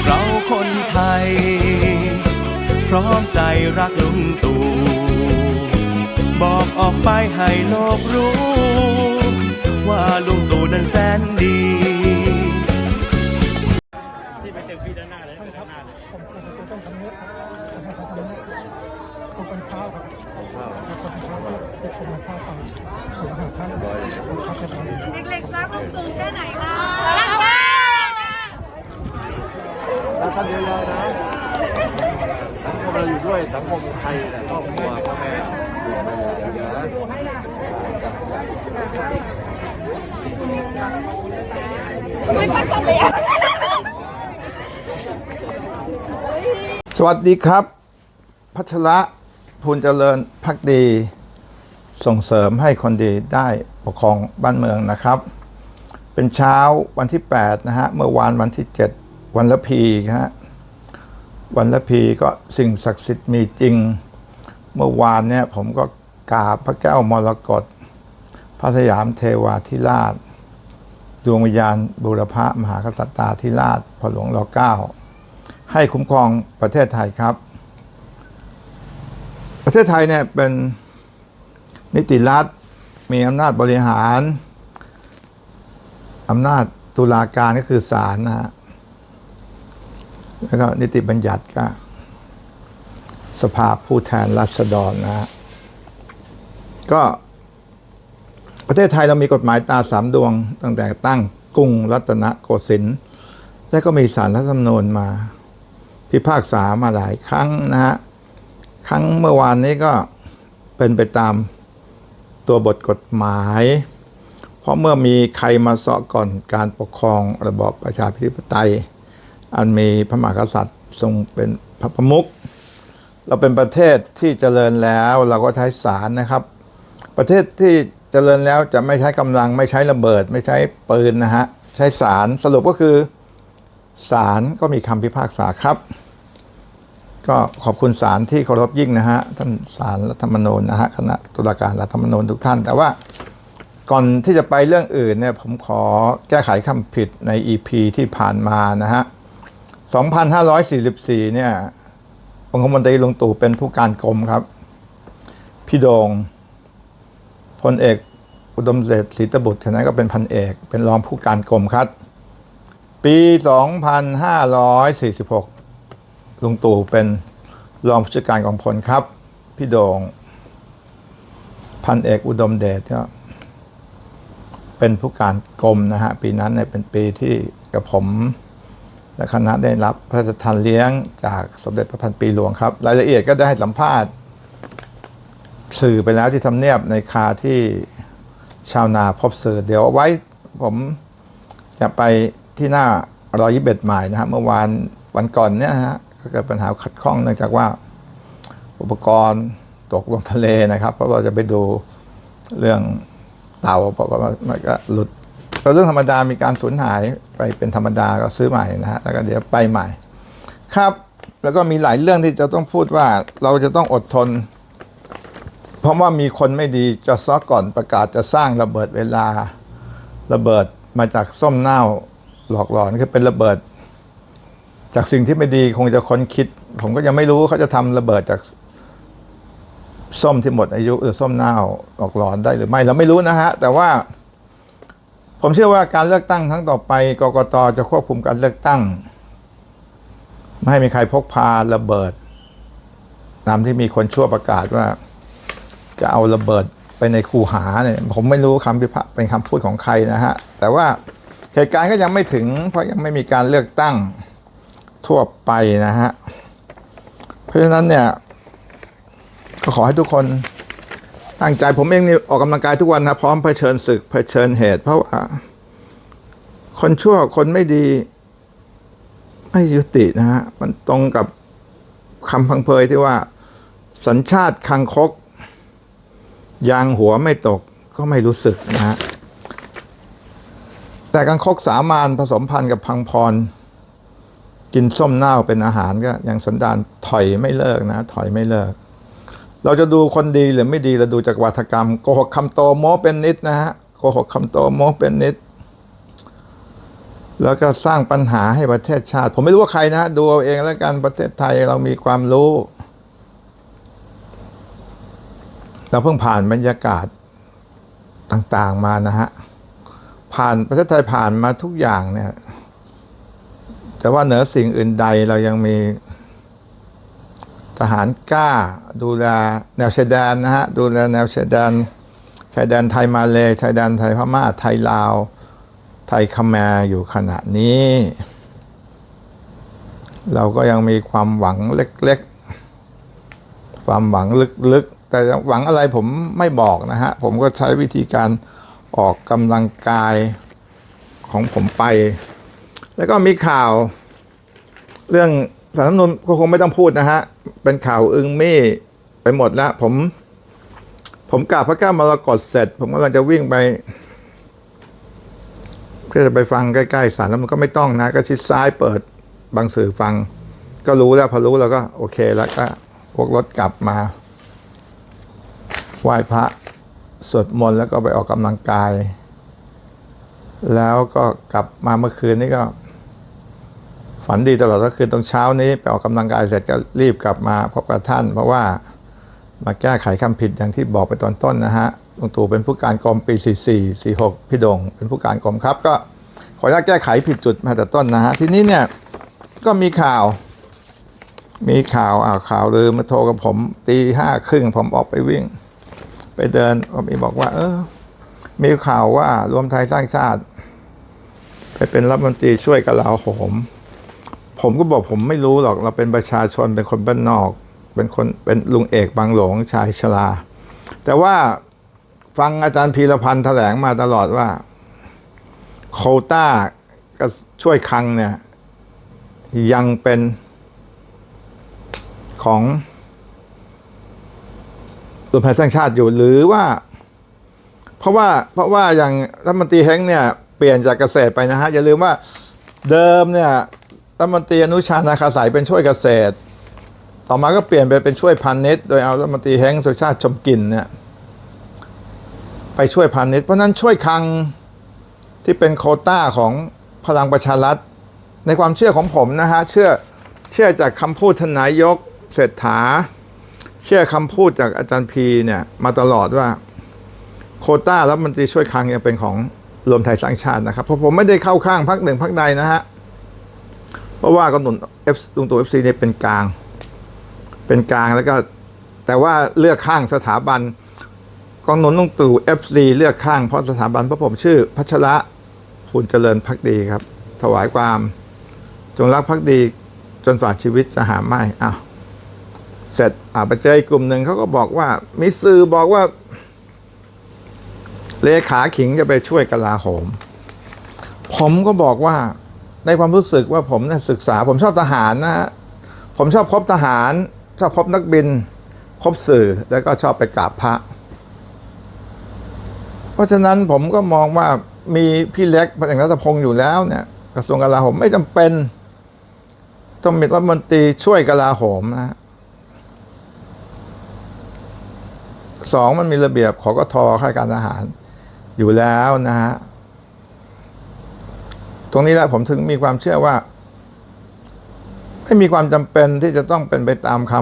กเราคนไทย พร้อมใจรักลุงตู่บอกออกไปให้โลกรู้ ว่าลุงตู่นั้นแสนดีที่ไปเต็มที่ด้านหน้าเลยด้านหน้าเลยผมผมผมต้องทำเนี้ยครับผมทำเนี้ยผมเป็นข้าวครับผมเป็นข้าวเป็นคนข้าวสั่งผมหาท่านครับครับเด็กๆรักลุงตู่แค่ไหนคะรักมาก แล้วท่านเยวเลยนะสังคมเราอยู่ด้วยสังคมไทยแหละครอบครัวพ่อแม่อยู่ไปเลยนะไม่พักสันเลยสวัสดีครับ พัชระพูนเจริญพักดีส่งเสริมให้คนดีได้ปกครองบ้านเมืองนะครับ เป็นเช้าวันที่ 8 นะฮะ เมื่อวานวันที่ 7 วันละพีนะฮะวันละพีก็สิ่งศักดิ์สิทธิ์มีจริง เมื่อวานเนี่ยผมก็กราบพระแก้วมรกตพระสยามเทวาธิราช ดวงวิญญาณบูรพามหากษัตริย์ธิราชพระหลวงรอเก้าให้คุ้มครองประเทศไทยครับ ประเทศไทยเนี่ยเป็นนิติรัฐมีอำนาจบริหาร อำนาจตุลาการก็คือศาลนะฮะ แล้วก็นิติบัญญัติก็สภาผู้แทนราษฎรนะฮะก็ประเทศไทยเรามีกฎหมายตาสามดวง ตั้งแต่ตั้งกรุงรัตนโกสินทร์และก็มีสารรัฐธรรมนูญมา พิพากษามาหลายครั้งนะฮะ ครั้งเมื่อวานนี้ก็เป็นไปตามตัวบทกฎหมาย เพราะเมื่อมีใครมาเสาะก่อนการปกครองระบอบประชาธิปไตย อันมีพระมหากษัตริย์ทรงเป็นพระประมุขเราเป็นประเทศที่เจริญแล้วเราก็ใช้ศาลนะครับ ประเทศที่เจริญแล้วจะไม่ใช้กำลังไม่ใช้ระเบิด ไม่ใช้ปืนนะฮะใช้ศาลสรุปก็คือศาลก็มีคำพิพากษาครับ ก็ขอบคุณศาลที่เคารพยิ่งนะฮะท่านศาลรัฐธรรมนูญนะฮะคณะตุลาการรัฐธรรมนูญทุกท่าน แต่ว่าก่อนที่จะไปเรื่องอื่นเนี่ยผมขอแก้ไขคำผิดใน EP ที่ผ่านมานะฮะ 2544 เนี่ยองคมนตรีลุงตู่เป็นผู้การกรมครับ พี่โดงพลเอก อุดมเดชศรีตบุตรฉะนั้นก็เป็นพันเอก เป็นรองผู้การกรมครับ ปี 2546 ลุงตู่เป็นรองผู้จัดการกองพลครับ พี่โดง พันเอกอุดมเดชก็เป็นผู้การกรมนะฮะ ปีนั้นเนี่ยเป็นปีที่กับผม และคณะได้รับพระราชทานเลี้ยงจากสมเด็จพระพันปีหลวงครับรายละเอียดก็ได้ให้สัมภาษณ์สื่อไปแล้วที่ทำเนียบในคาที่ชาวนาพบสื่อเดี๋ยวเอาไว้ผมจะไปที่หน้าร้อยยิบเบ็ดหม่นะฮะเมื่อวานวันก่อนเนี่ยฮะก็เกิดปัญหาขัดข้องเนื่องจากว่าอุปกรณ์ตกลงทะเลนะครับ เพราะเราจะไปดูเรื่องเต่าเพราะว่ามันก็หลุด เป็เรื่องธรรมดามีการสูญหายไปเป็นธรรมดาก็ซื้อใหม่นะฮะแล้วก็เดี๋ยวไปใหม่ ครับแล้วก็มีหลายเรื่องที่จะต้องพูดว่าเราจะต้องอดทน เพราะว่ามีคนไม่ดีจะซ้อก่อนประกาศจะสร้างระเบิดเวลาระเบิดมาจากส้มเน่าหลอกหลอนคือเป็นระเบิด จากสิ่งที่ไม่ดีคงจะค้นคิด ผมก็ยังไม่รู้เขาจะทำระเบิดจากส้มที่หมดอายุหรือส้มเน่าหลอกหลอนได้หรือไม่เราไม่รู้นะฮะ แต่ว่า ผมเชื่อว่าการเลือกตั้งครั้งต่อไปกกตจะควบคุมการเลือกตั้ง ไม่ให้มีใครพกพาระเบิด ตามที่มีคนชั่วประกาศว่า จะเอาระเบิดไปในคูหาเนี่ยผมไม่รู้คำพิพากษ์เป็นคำพูดของใครนะฮะ แต่ว่าเหตุการณ์ก็ยังไม่ถึง เพราะยังไม่มีการเลือกตั้งทั่วไปนะฮะ เพราะฉะนั้นเนี่ย ก็ขอให้ทุกคน ตั้งใจผมเองนี่ออกกำลังกายทุกวันนะพร้อมเผชิญศึกเผชิญเหตุ เพราะว่าคนชั่วคนไม่ดี ไม่ยุตินะฮะมันตรงกับคำพังเพยที่ว่า สัญชาติคังคก ยางหัวไม่ตกก็ไม่รู้สึกนะฮะแต่กังคกสามานผสมพันธุ์กับพังพร กินส้มเน่าเป็นอาหารก็ยังสันดานถอยไม่เลิกนะ ถอยไม่เลิก เราจะดูคนดีหรือไม่ดีเราดูจากวัฒกรรมโกหกคำโตโม้เป็นนิดนะฮะโกหกคำโตโม้เป็นนิด แล้วก็สร้างปัญหาให้ประเทศชาติ ผมไม่รู้ว่าใครนะดูเอาเองแล้วกันประเทศไทยเรามีความรู้เราเพิ่งผ่านบรรยากาศต่างๆมานะฮะผ่านประเทศไทยผ่านมาทุกอย่างเนี่ยแต่ว่าเหนือสิ่งอื่นใดเรายังมี ทหารกล้า ดูแลแนวชายแดนนะฮะดูแลแนวชายแดนชายแดนไทยมาเลยชายแดนไทยพม่าไทยลาว ไทยคแมร์อยู่ขณะนี้ เราก็ยังมีความหวังเล็กๆ ความหวังลึกๆ แต่หวังอะไรผมไม่บอกนะฮะ ผมก็ใช้วิธีการออกกำลังกายของผมไป แล้วก็มีข่าวเรื่อง สารรัฐธรรมนุนก็คงไม่ต้องพูดนะฮะ เป็นข่าวอึงมี่ไปหมดแล้วผม ผมกราบพระแก้วมรกตเสร็จ ผมกำลังจะวิ่งไปก็จะไปฟังใกล้ๆสารแล้วมันก็ไม่ต้องนะ ก็ชิดซ้ายเปิดบางสื่อฟัง ก็รู้แล้วพอรู้แล้วก็โอเคแล้วก็พวกรถกลับมาไหว้พระสวดมนต์แล้วก็ไปออกกำลังกาย แล้วก็กลับมาเมื่อคืนนี้ก็ ฝันดีตลอดทั้งคืนตรงเช้านี้ไปออกกำลังกายเสร็จก็รีบกลับมาพบกับท่าน เพราะว่ามาแก้ไขคำผิดอย่างที่บอกไปตอนต้นนะฮะลุงตู่เป็นผู้การกรมปี 44 46 พี่ดง เป็นผู้การกรมครับ ก็ขออนุญาตแก้ไขผิดจุดมาแต่ต้นนะฮะ ทีนี้เนี่ยก็มีข่าว มีข่าวอ่าข่าวลือมาโทรกับผมตีห้าครึ่งผมออกไปวิ่ง ไปเดินก็มีบอกว่า เออ มีข่าวว่ารวมไทยสร้างชาติ ไปเป็นรัฐมนตรีช่วยกลาโหม ผมก็บอกผมไม่รู้หรอกเราเป็นประชาชนเป็นคนบ้านนอก เป็นคนเป็นลุงเอกบางหลงชายชราแต่ว่าฟังอาจารย์พีรพันธ์แถลงมาตลอดว่า โคต้าก็ช่วยคังเนี่ยยังเป็นของรวมไทยสร้างชาติอยู่หรือว่า เพราะว่าเพราะว่าอย่างรัฐมนตรีเฮงเนี่ยเปลี่ยนจากเกษตรไปนะฮะ อย่าลืมว่าเดิมเนี่ย รัฐมนตรีอนุชานาคาสายเป็นช่วยเกษตร ต่อมาก็เปลี่ยนไปเป็นช่วยพาณิชย์โดยเอารัฐมนตรีเฮงสุชาติชมกินเนี่ยไปช่วยพาณิชย์เพราะนั้นช่วยคังที่เป็นโคต้าของพลังประชารัฐ ในความเชื่อของผมนะฮะเชื่อเชื่อจากคำพูดทนายกเศรษฐา เชื่อคำพูดจากอาจารย์พีเนี่ยมาตลอดว่าโคต้ารัฐมนตรีช่วยคังยังเป็นของรวมไทยสร้างชาตินะครับเพราะผมไม่ได้เข้าข้างพักหนึ่งพักใดนะฮะ เพราะว่ากำหนุนเอฟลุงตู่เอฟซีเนี่ยเป็นกลาง เป็นกลางแล้วก็ แต่ว่าเลือกข้างสถาบันกองหนุนลุงตู่เอฟซีเลือกข้างเพราะสถาบันพระผมชื่อ พัชระภูลเจริญพักดีครับ ถวายความจงรักพักดีจนฝ่าชีวิตจะหาไม่อ้าวเสร็จอ่าไปเจออีกกลุ่มหนึ่งเขาก็บอกว่ามีสื่อบอกว่า เลขาขิงจะไปช่วยกลาโหม ผมก็บอกว่า ในความรู้สึกว่าผมเนี่ยศึกษา ผมชอบทหารนะฮะผมชอบคบทหาร ชอบคบนักบินคบสื่อแล้วก็ชอบไปกราบพระ เพราะฉะนั้นผมก็มองว่ามีพี่เล็กพลเอกรัฐพงศ์อยู่แล้วเนี่ยกระทรวงกลาโหมไม่จำเป็นต้องมีรัฐมนตรีช่วยกลาโหมนะสองมันมีระเบียบขอกทข้าราชการทหารอยู่แล้วนะฮะ ตรงนี้แหละผมถึงมีความเชื่อว่า ไม่มีความจำเป็นที่จะต้องเป็นไปตามค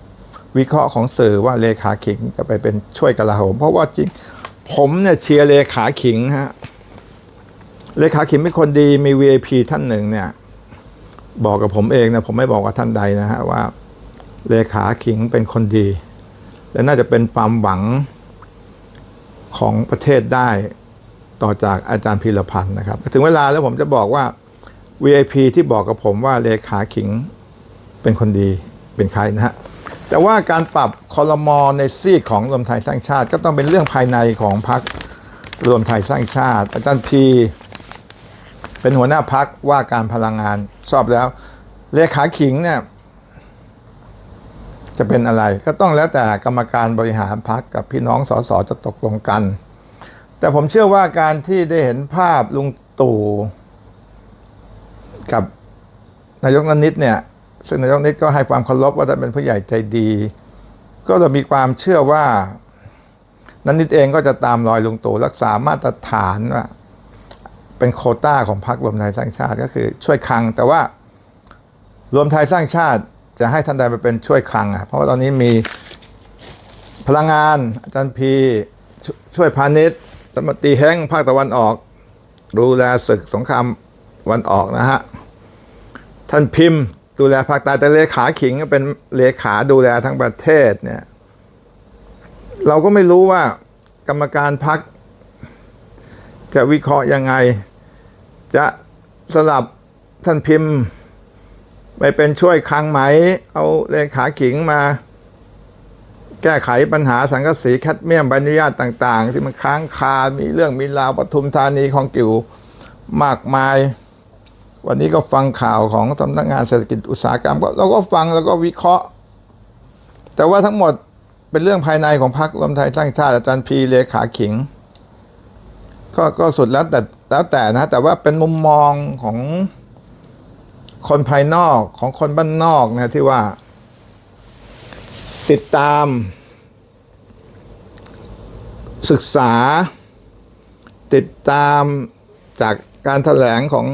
ำวิเคราะห์ของสื่อว่าเลขาขิงจะไปเป็นช่วยกลาโหม เพราะว่าจริงผมเนี่ยเชียร์เลขาขิงฮะเลขาขิงเป็นคนดีมี VIP ท่านหนึ่งเนี่ย บอกกับผมเองนะผมไม่บอกกับท่านใดนะฮะว่า เลขาขิงเป็นคนดี และน่าจะเป็นความหวังของประเทศได้ ต่อจากอาจารย์พีรพันธ์นะครับ ถึงเวลาแล้วผมจะบอกว่า VIP ที่บอกกับผมว่าเลขาขิงเป็นคนดีเป็นใครนะฮะแต่ว่าการปรับคอรมอในซีกของรวมไทยสร้างชาติ ก็ต้องเป็นเรื่องภายในของพรรครวมไทยสร้างชาติ อาจารย์พีเป็นหัวหน้าพักว่าการพลังงานชอบแล้ว เลขาขิงเนี่ยจะเป็นอะไรก็ต้องแล้วแต่กรรมการบริหารพักกับพี่น้องสสจะตกลงกัน แต่ผมเชื่อว่าการที่ได้เห็นภาพลุงตู่กับนายกนนิตเนี่ย ซึ่งนายกนิตก็ให้ความเคารพว่าท่านเป็นผู้ใหญ่ใจดี ก็เรามีความเชื่อว่านนิตเองก็จะตามรอยลุงตู่รักษามาตรฐานว่าเป็นโคต้าของพรรครวมไทยสร้างชาติก็คือช่วยคัง แต่ว่ารวมไทยสร้างชาติจะให้ท่านใดไปเป็นช่วยคังอะเพราะว่าตอนนี้มีพลังงานอาจารย์พีชช่วยพาณิชย์ รัฐมนตรีแห้งภาคตะวันออก ดูแลศึกสงครามวันออกนะฮะ ท่านพิมพ์ดูแลภาคใต้แต่เลขาขิงก็เป็นเลขาดูแลทั้งประเทศเนี่ย เราก็ไม่รู้ว่ากรรมการพักจะวิเคราะห์ยังไง จะสลับท่านพิมพ์ ไปเป็นช่วยคังไหม เอาเลขาขิงมา แก้ไขปัญหาสังกะสีแคดเมียมใบอนุญาตต่างๆ ที่มันค้างคา มีเรื่องมีราวปทุมธานีของกิวมากมาย วันนี้ก็ฟังข่าวของสำนักงานเศรษฐกิจอุตสาหกรรมก็เราก็ฟังแล้วก็วิเคราะห์ แต่ว่าทั้งหมดเป็นเรื่องภายในของพรรครวมไทยสร้างชาติอาจารย์พีเลขาขิง ก็ก็สุดแล้วแต่แล้วแต่นะ แต่ว่าเป็นมุมมองของคนภายนอกของคนบ้านนอกนะที่ว่า ติดตาม ศึกษา ติดตามจากการถแถลงของ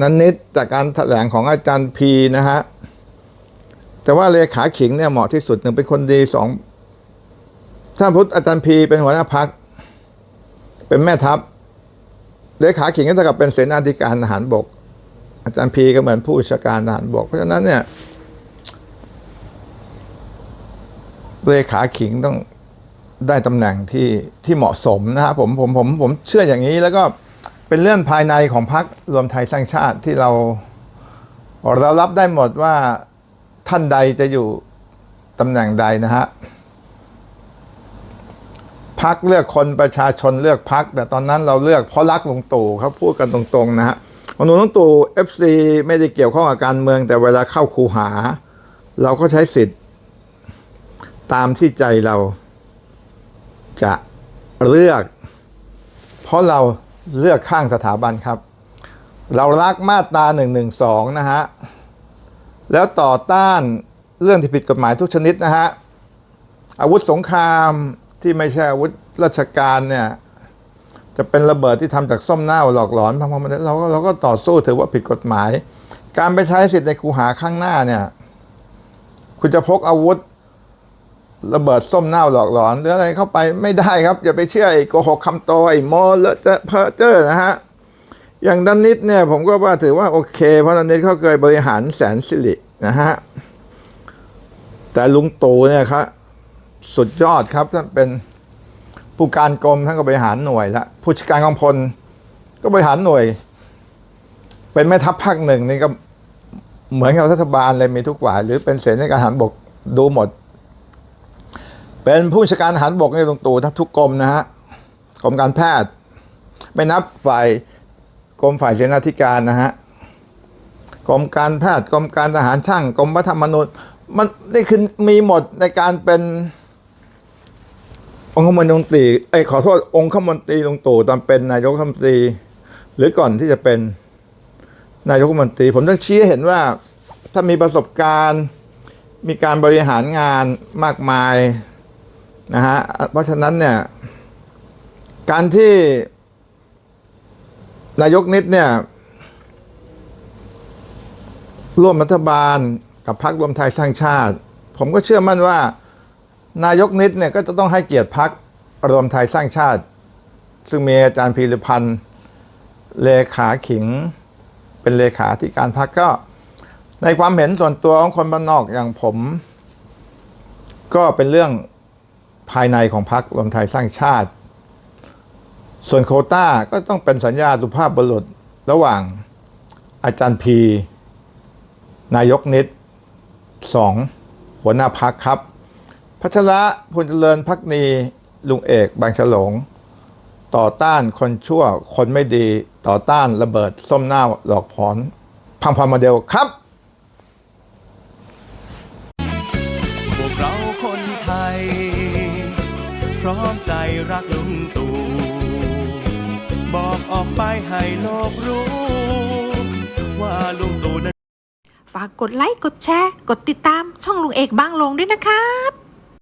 นันนิดจากการถแถลงของอาจารย์พีนะฮะแต่ว่าเลขาขิงเนี่ยเหมาะที่สุดหนึ่งเป็นคนดีสองถ้าพุทธอาจารย์พีเป็นหัวหน้าพัก เป็นแม่ทัพเลขาขิงก็เท่ากับเป็นเสนาธิการทหารบก อาจารย์พีก็เหมือนผู้ชาการทหารบก เพราะฉะนั้นเนี่ย เลขาขิงต้องได้ตำแหน่งที่ที่เหมาะสมนะครับผมผมผมผมเชื่ออย่างนี้แล้วก็เป็นเรื่องภายในของพรรครวมไทยสร้างชาติที่เราเรารับได้หมดว่าท่านใดจะอยู่ตำแหน่งใดนะฮะพักเลือกคนประชาชนเลือกพัก แต่ตอนนั้นเราเลือกเพราะรักลุงตู่เขาพูดกันตรงๆนะฮะของหนูลุงตู่เอฟซีไม่ได้เกี่ยวข้องกับการเมือง แต่เวลาเข้าคูหา เราก็ใช้สิทธิ์ ตามที่ใจเราจะเลือก เพราะเราเลือกข้างสถาบันครับ เรารักมาตรา1นึนะฮะ แล้วต่อต้านเรื่องที่ผิดกฎหมายทุกชนิดนะฮะ อาวุธสงครามที่ไม่ใช่อาวุธราชการเนี่ยจะเป็นระเบิดที่ทำจากส้มเน่าหลอกหลอนพังๆเราก็เราก็ต่อสู้ถือว่าผิดกฎหมาย การไปใช้สิทธิ์ในคูหาข้างหน้าเนี่ย คุณจะพกอาวุธ ระเบิดส้มเน่าหลอกหลอนหรืออะไรเข้าไปไม่ได้ครับอย่าไปเชื่อไอ้โกหกคำโตไอ้โมเลอะเจอะเพอเจอร์นะฮะอย่างดันนิดเนี่ยผมก็ว่าถือว่าโอเค เพราะดันนิดเขาเคยบริหารแสนสิรินะฮะแต่ลุงตู่เนี่ยครับสุดยอดครับท่านเป็นผู้การกรมท่านก็บริหารหน่วยละผู้จัดการกองพลก็บริหารหน่วย เป็นแม่ทัพภาคหนึ่งนี่ก็เหมือนกับรัฐบาลเลยมีทุกฝ่ายหรือเป็นเสนาธิการทหารบกดูหมด เป็นผู้ชการทหารบกในลุงตู่ทุกกรมนะฮะกรมการแพทย์ ไม่นับฝ่ายกรมฝ่ายเสนาธิการนะฮะกรมการแพทย์กรมการทหารช่างกรมพระธรรมนูญมันนี่คือมีหมดในการเป็น องคมนตรีเอ้ขอโทษองคมนตรีลงตู่ตอนเป็นนายกรัฐมนตรี หรือก่อนที่จะเป็นนายกรัฐมนตรี ผมต้องชี้เห็นว่าถ้ามีประสบการณ์ มีการบริหารงานมากมาย นะฮะเพราะฉะนั้นเนี่ยการที่นายกนิดเนี่ยร่วมรัฐบาลกับพรรครวมไทยสร้างชาติ ผมก็เชื่อมั่นว่า นายกนิดเนี่ยก็จะต้องให้เกียรติพรรครวมไทยสร้างชาติ ซึ่งมีอาจารย์พีรพันธ์เลขาขิง เป็นเลขาธิการพรรคก็ ในความเห็นส่วนตัวของคนบ้านนอกอย่างผม ก็เป็นเรื่อง ภายในของพรรครวมไทยสร้างชาติ ส่วนโคต้าก็ต้องเป็นสัญญาสุภาพบุรุษระหว่างอาจารย์พี นายกนิดสองหัวหน้าพักครับ พัชระพุนเจริญพักนีลุงเอกบางฉลง ต่อต้านคนชั่วคนไม่ดีต่อต้านระเบิดส้มเน่าหลอกผอนพังพามาเดลครับ ร้อมใจรักลุงตู่บอกออกไปให้โลกรู้ ว่าลุงตู่นั้นฝากกดไลค์ กดแชร์ กดติดตามช่องลุงเอกบ้างลงด้วยนะครับ